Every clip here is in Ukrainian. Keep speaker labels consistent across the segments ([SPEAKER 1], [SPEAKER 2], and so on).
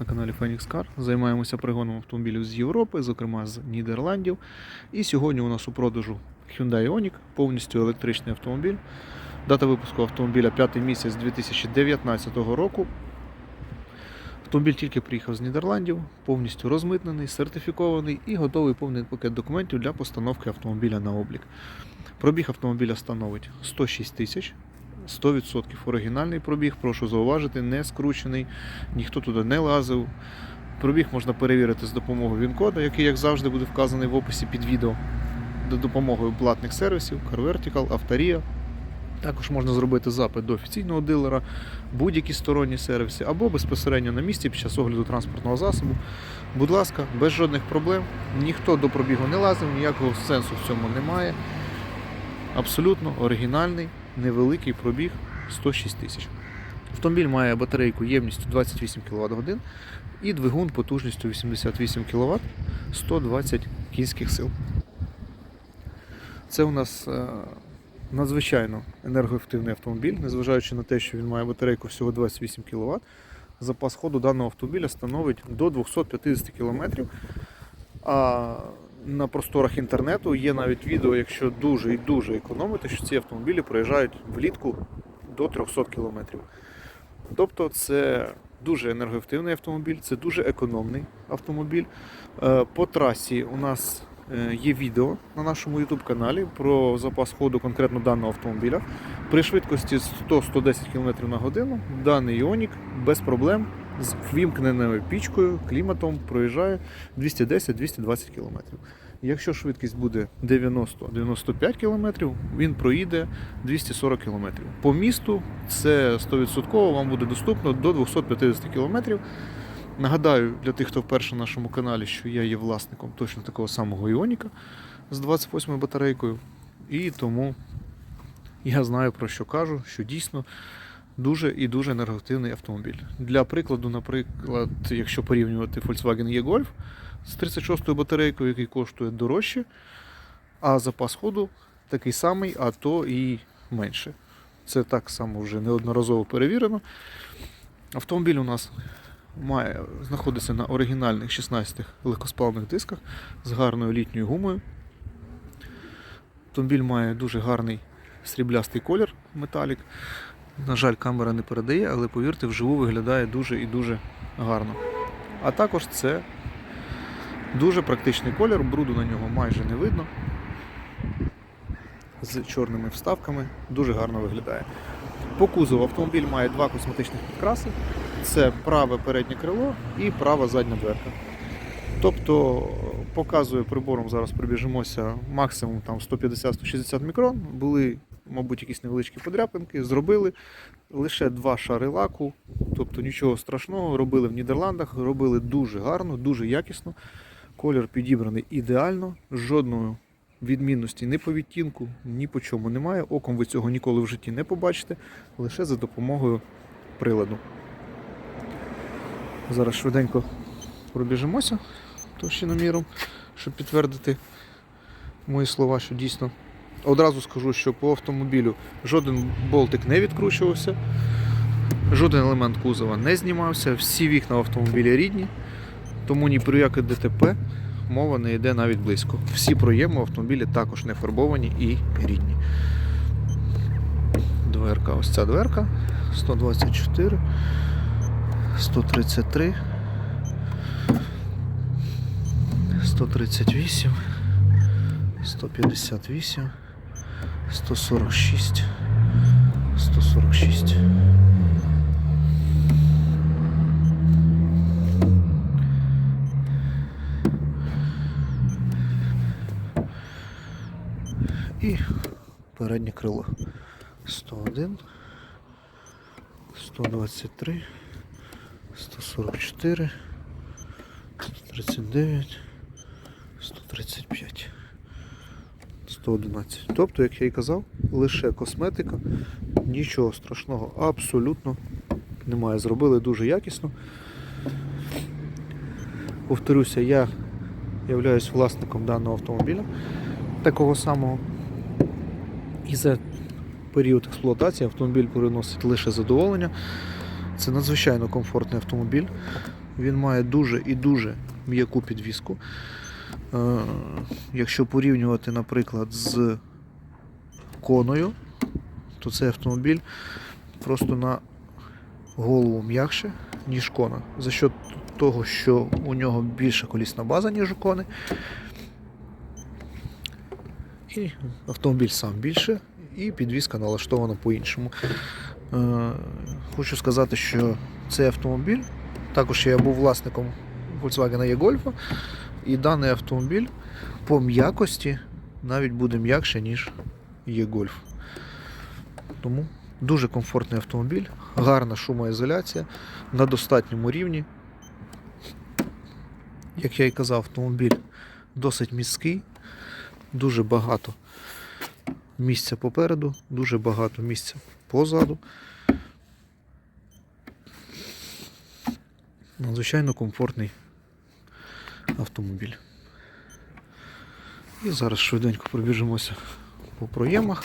[SPEAKER 1] на каналі Phoenix Car. Займаємося пригоном автомобілів з Європи, зокрема з Нідерландів. І сьогодні у нас у продажу Hyundai Ioniq, повністю електричний автомобіль. Дата випуску автомобіля 5 місяць 2019 року. Автомобіль тільки приїхав з Нідерландів, повністю розмитнений, сертифікований і готовий повний пакет документів для постановки автомобіля на облік. Пробіг автомобіля становить 106 тисяч. 100% оригінальний пробіг, прошу зауважити, не скручений, ніхто туди не лазив. Пробіг можна перевірити з допомогою він-кода, який, як завжди, буде вказаний в описі під відео, за допомогою платних сервісів, CarVertical, Авторія. Також можна зробити запит до офіційного дилера, будь-які сторонні сервіси, або безпосередньо на місці під час огляду транспортного засобу. Будь ласка, без жодних проблем. Ніхто до пробігу не лазив, ніякого сенсу в цьому немає. Абсолютно оригінальний, невеликий пробіг 106 тисяч. Автомобіль має батарейку ємністю 28 кВт годин і двигун потужністю 88 кВт 120 кінських сил. Це у нас е, надзвичайно енергоефективний автомобіль, незважаючи на те, що він має батарейку всього 28 кВт. Запас ходу даного автомобіля становить до 250 км. А на просторах інтернету є навіть відео, якщо дуже і дуже економити, що ці автомобілі проїжджають влітку до 300 км. Тобто це дуже енергоефективний автомобіль, це дуже економний автомобіль. Е, По трасі у нас е, є відео на нашому YouTube каналі про запас ходу конкретно даного автомобіля. При швидкості 100-110 км на годину даний Іонік без проблем з ввімкненою пічкою, кліматом проїжджає 210-220 км. Якщо швидкість буде 90-95 км, він проїде 240 км. По місту це 100% вам буде доступно до 250 км. Нагадаю, для тих, хто вперше на нашому каналі, що я є власником точно такого самого Іоніка з 28 батарейкою. І тому я знаю про що кажу, що дійсно дуже і дуже енергоактивний автомобіль. Для прикладу, наприклад, якщо порівнювати Volkswagen E-Golf з 36-ю батарейкою, який коштує дорожче, а запас ходу такий самий, а то і менше. Це так само вже неодноразово перевірено. Автомобіль у нас має, знаходиться на оригінальних 16 легкоспалених дисках з гарною літньою гумою. Автомобіль має дуже гарний сріблястий колір металік. На жаль, камера не передає, але повірте, вживу виглядає дуже і дуже гарно. А також це дуже практичний колір, бруду на нього майже не видно. З чорними вставками дуже гарно виглядає. По кузову автомобіль має два косметичних підкраси: це праве переднє крило і права задня дверка. Тобто показує прибором, зараз прибіжимося максимум там 150-160 мікрон. Були, мабуть, якісь невеличкі подряпинки, зробили лише два шари лаку, тобто нічого страшного. Робили в Нідерландах, робили дуже гарно, дуже якісно. Колір підібраний ідеально, жодної відмінності ні по відтінку, ні по чому немає. Оком ви цього ніколи в житті не побачите, лише за допомогою приладу. Зараз швиденько пробіжимося товщиноміром, щоб підтвердити мої слова, що дійсно. Одразу скажу, що по автомобілю жоден болтик не відкручувався, жоден елемент кузова не знімався, всі вікна в автомобілі рідні, тому ні про яке ДТП мова не йде навіть близько. Всі проєми в автомобілі також не фарбовані і рідні. Дверка, ось ця дверка 124, 133. 138, 158, 146, 146. І переднє крило 101, 123, 144, 139. 111. Тобто, як я і казав, лише косметика, нічого страшного абсолютно немає. Зробили дуже якісно. Повторюся, я являюсь власником даного автомобіля, такого самого. І за період експлуатації автомобіль приносить лише задоволення. Це надзвичайно комфортний автомобіль. Він має дуже і дуже м'яку підвіску. Е, Якщо порівнювати, наприклад, з коною, то цей автомобіль просто на голову м'якше, ніж кона. За що того, що у нього більша колісна база, ніж у кони. І автомобіль сам більше, і підвізка налаштована по-іншому. Е, Хочу сказати, що цей автомобіль, також я був власником Volkswagen e-Golf, і даний автомобіль по м'якості навіть буде м'якше, ніж e-Golf. Тому дуже комфортний автомобіль, гарна шумоізоляція на достатньому рівні. Як я і казав, автомобіль досить міський, дуже багато місця попереду, дуже багато місця позаду. Надзвичайно комфортний автомобіль. І зараз швиденько пробіжимося по проємах.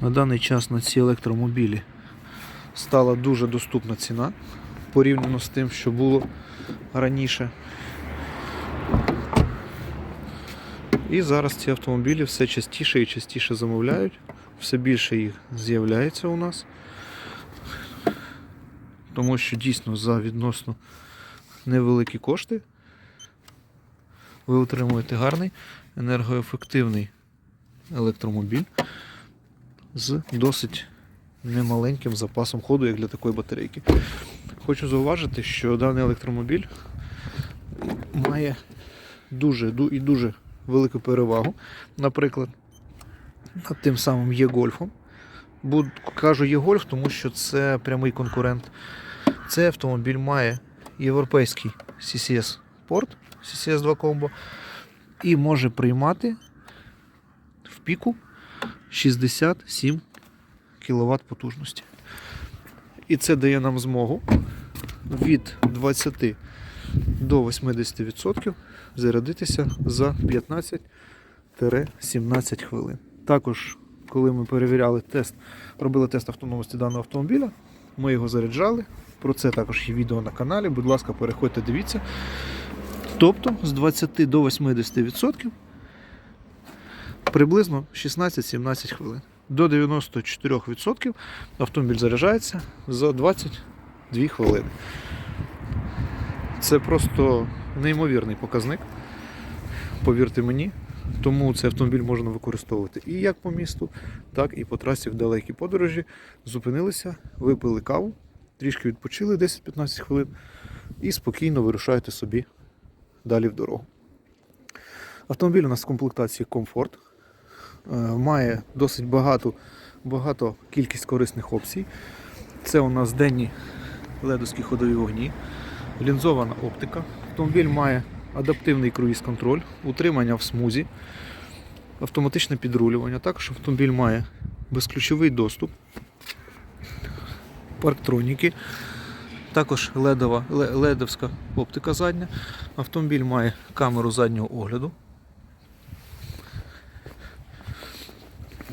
[SPEAKER 1] На даний час на ці електромобілі стала дуже доступна ціна порівняно з тим, що було раніше. І зараз ці автомобілі все частіше і частіше замовляють, все більше їх з'являється у нас. Тому що дійсно за відносно невеликі кошти ви отримуєте гарний енергоефективний електромобіль з досить немаленьким запасом ходу, як для такої батарейки. Хочу зауважити, що даний електромобіль має дуже і дуже велику перевагу. Наприклад, над тим самим є гольфом. Буд- Кажу є гольф, тому що це прямий конкурент. Цей автомобіль має європейський CCS порт, CCS 2 комбо, і може приймати в піку 67 кВт потужності. І це дає нам змогу від 20 до 80% зарядитися за 15-17 хвилин. Також, коли ми перевіряли тест, робили тест автономності даного автомобіля, ми його заряджали. Про це також є відео на каналі. Будь ласка, переходьте, дивіться. Тобто з 20 до 80% приблизно 16-17 хвилин. До 94% автомобіль заряджається за 22 хвилини. Це просто неймовірний показник, повірте мені. Тому цей автомобіль можна використовувати і як по місту, так і по трасі в далекій подорожі. Зупинилися, випили каву, трішки відпочили 10-15 хвилин і спокійно вирушаєте собі далі в дорогу. Автомобіль у нас в комплектації комфорт. Е, Має досить багато, багато кількість корисних опцій. Це у нас денні ледовські ходові вогні, лінзована оптика. Автомобіль має адаптивний круїз-контроль, утримання в смузі, автоматичне підрулювання. Також автомобіль має безключовий доступ, парктроніки, також ледова, ледовська оптика задня. Автомобіль має камеру заднього огляду.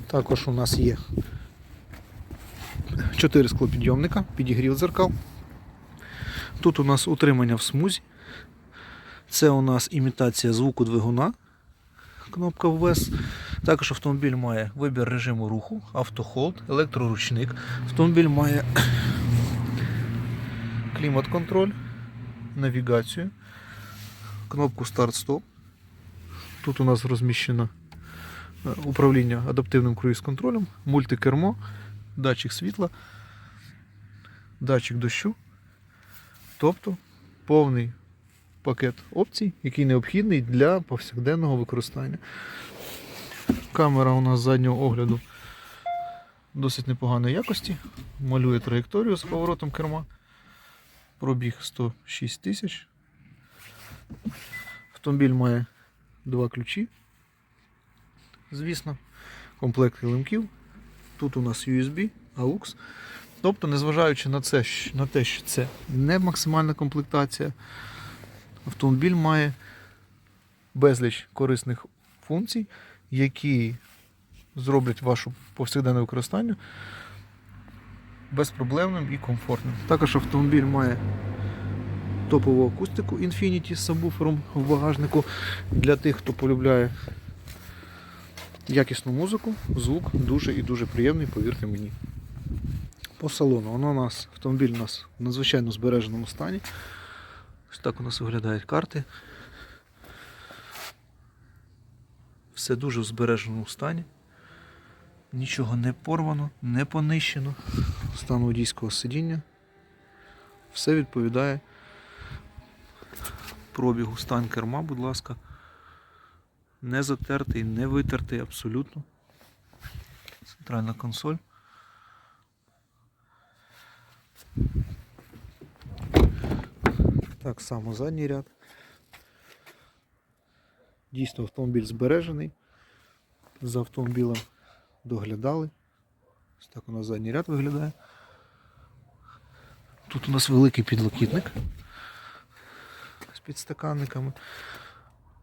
[SPEAKER 1] Також у нас є 4 склопідйомника, підігрів дзеркал. Тут у нас утримання в смузі. Це у нас імітація звуку двигуна. Кнопка ввес. Також автомобіль має вибір режиму руху, автохолд, електроручник. Автомобіль має клімат-контроль, навігацію, кнопку старт-стоп. Тут у нас розміщено е, управління адаптивним круїз-контролем, мультикермо, датчик світла, датчик дощу. Тобто повний пакет опцій, який необхідний для повсякденного використання. Камера у нас заднього огляду досить непоганої якості. Малює траєкторію з поворотом керма. Пробіг 106 тисяч. Автомобіль має два ключі. Звісно, комплект килимків. Тут у нас USB, AUX. Тобто, незважаючи на це, на те, що це не максимальна комплектація, автомобіль має безліч корисних функцій, які зроблять ваше повсякденне використання безпроблемним і комфортним. Також автомобіль має топову акустику Infinity з сабвуфером в багажнику для тих, хто полюбляє якісну музику. Звук дуже і дуже приємний, повірте мені. По салону воно у нас, автомобіль у нас в надзвичайно збереженому стані. Ось так у нас виглядають карти. Все дуже в збереженому стані. Нічого не порвано, не понищено. Стан водійського сидіння. Все відповідає пробігу. Стан керма, будь ласка. Не затертий, не витертий абсолютно. Центральна консоль. Так само задній ряд. Дійсно автомобіль збережений. За автомобілем доглядали. Ось так у нас задній ряд виглядає. Тут у нас великий підлокітник з підстаканниками.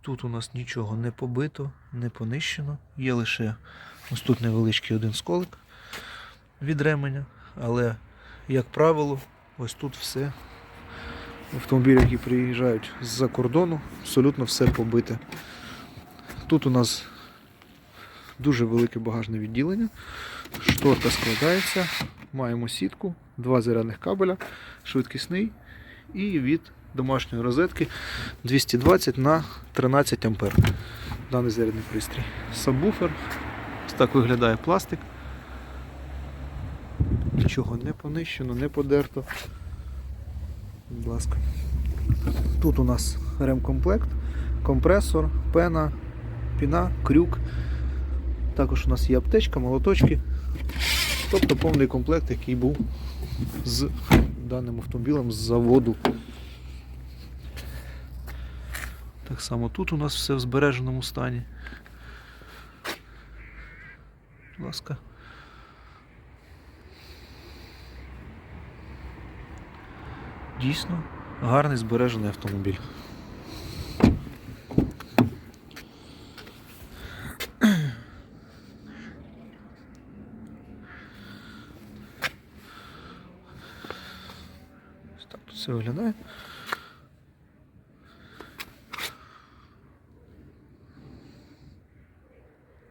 [SPEAKER 1] Тут у нас нічого не побито, не понищено. Є лише ось тут невеличкий один сколик від ременя, але, як правило, ось тут все. Автомобілі, які приїжджають з-за кордону, абсолютно все побите. Тут у нас дуже велике багажне відділення. Шторка складається, маємо сітку, два зарядних кабеля, швидкісний і від домашньої розетки 220 на 13 ампер. Даний зарядний пристрій. Сабвуфер. Ось так виглядає пластик. Нічого не понищено, не подерто. Будь ласка. Тут у нас ремкомплект, компресор, пена, піна, крюк. Також у нас є аптечка, молоточки. Тобто повний комплект, який був з даним автомобілем з заводу. Так само тут у нас все в збереженому стані. Будь ласка. Дійсно гарний збережений автомобіль. Так тут все виглядає.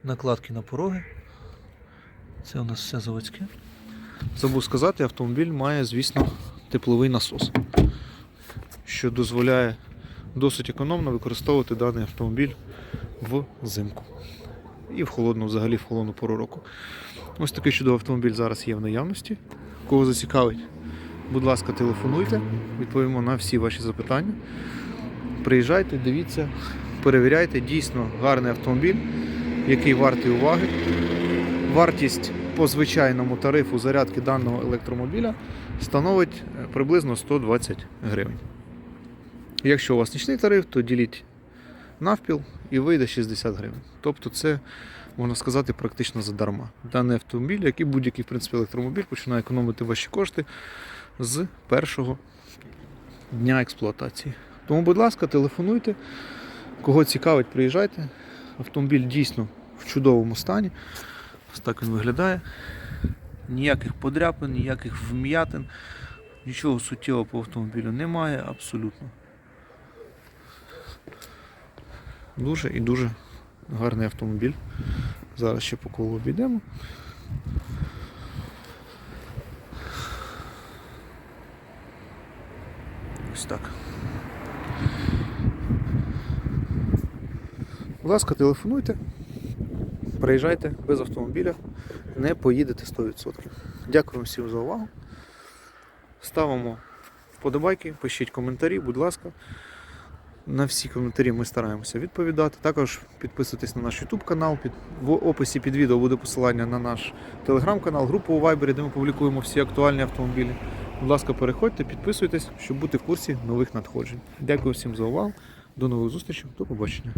[SPEAKER 1] Накладки на пороги. Це у нас все заводське. Забув сказати, автомобіль має, звісно, тепловий насос, що дозволяє досить економно використовувати даний автомобіль взимку. І в холодну, взагалі в холодну пору року. Ось такий чудовий автомобіль зараз є в наявності. Кого зацікавить, будь ласка, телефонуйте, відповімо на всі ваші запитання. Приїжджайте, дивіться, перевіряйте, дійсно гарний автомобіль, який вартий уваги. Вартість по звичайному тарифу зарядки даного електромобіля становить е, приблизно 120 гривень. Якщо у вас нічний тариф, то діліть навпіл і вийде 60 гривень. Тобто це, можна сказати, практично задарма. Даний автомобіль, як і будь-який в принципі, електромобіль, починає економити ваші кошти з першого дня експлуатації. Тому, будь ласка, телефонуйте. Кого цікавить, приїжджайте. Автомобіль дійсно в чудовому стані. Ось так він виглядає. Ніяких подряпин, ніяких вм'ятин, нічого суттєвого по автомобілю немає абсолютно. Дуже і дуже гарний автомобіль. Зараз ще по колу обійдемо. Ось так. Будь ласка, телефонуйте, приїжджайте без автомобіля, не поїдете 100%. Дякую всім за увагу. Ставимо вподобайки, пишіть коментарі, будь ласка. На всі коментарі ми стараємося відповідати. Також підписуйтесь на наш YouTube канал. Під, в описі під відео буде посилання на наш телеграм-канал, групу у Viber, де ми публікуємо всі актуальні автомобілі. Будь ласка, переходьте, підписуйтесь, щоб бути в курсі нових надходжень. Дякую всім за увагу. До нових зустрічей, до побачення.